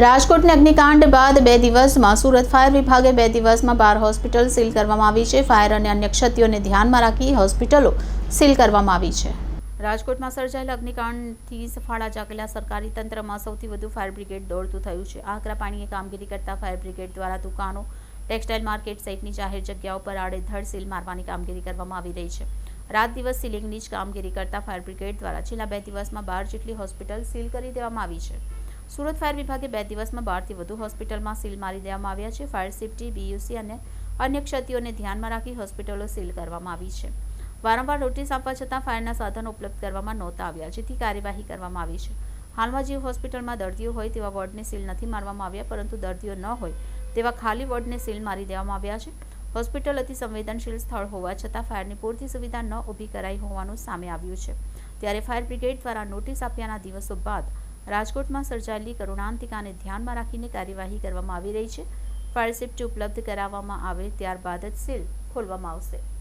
રાજકોટની અગ્નિકાંડ બાદ બે દિવસમાં સુરત ફાયર વિભાગે બે દિવસમાં બાર હોસ્પિટલ સીલ કરવામાં આવી છે. ફાયર અને અન્ય ક્ષતિઓને ધ્યાનમાં રાખી હોસ્પિટલો સીલ કરવામાં આવી છે. રાજકોટમાં સર્જાયેલા અગ્નિકાંડથી સફાળા જાગેલા સરકારી તંત્રમાં સૌથી વધુ ફાયર બ્રિગેડ દોડતું થયું છે. આકરા પાણીએ કામગીરી કરતા ફાયર બ્રિગેડ દ્વારા દુકાનો, ટેક્સટાઇલ માર્કેટ સહિતની જાહેર જગ્યાઓ પર આડેધડ સીલ મારવાની કામગીરી કરવામાં આવી રહી છે. રાત દિવસ સીલિંગની જ કામગીરી કરતા ફાયર બ્રિગેડ દ્વારા છેલ્લા બે દિવસમાં બાર જેટલી હોસ્પિટલ સીલ કરી દેવામાં આવી છે. સુરત ફાયર વિભાગે બે દિવસમાં બારથી વધુ હોસ્પિટલમાં સીલ મારી દેવામાં આવ્યા છે. ફાયર સેફટી બીયુસી અને અન્ય ક્ષતિઓને ધ્યાનમાં રાખી હોસ્પિટલો સીલ કરવામાં આવી છે. વારંવાર નોટિસ આપવા છતાં ફાયરના સાધનો ઉપલબ્ધ કરવામાં નહોતા આવ્યા, જેથી કાર્યવાહી કરવામાં આવી છે. હાલમાં જે હોસ્પિટલમાં દર્દીઓ હોય તેવા વોર્ડને સીલ નથી મારવામાં આવ્યા, પરંતુ દર્દીઓ ન હોય તેવા ખાલી વોર્ડને સીલ મારી દેવામાં આવ્યા છે. હોસ્પિટલ અતિ સંવેદનશીલ સ્થળ હોવા છતાં ફાયરની પૂરતી સુવિધા ન ઊભી કરાઈ હોવાનું સામે આવ્યું છે. ત્યારે ફાયર બ્રિગેડ દ્વારા નોટિસ આપ્યાના દિવસો બાદ રાજકોટમાં સર્જાયેલી કરુણાંતિકાને ધ્યાનમાં રાખીને કાર્યવાહી કરવામાં આવી રહી છે. ફાયર સેફ્ટી ઉપલબ્ધ કરાવવામાં આવે ત્યારબાદ જ સીલ ખોલવામાં આવશે.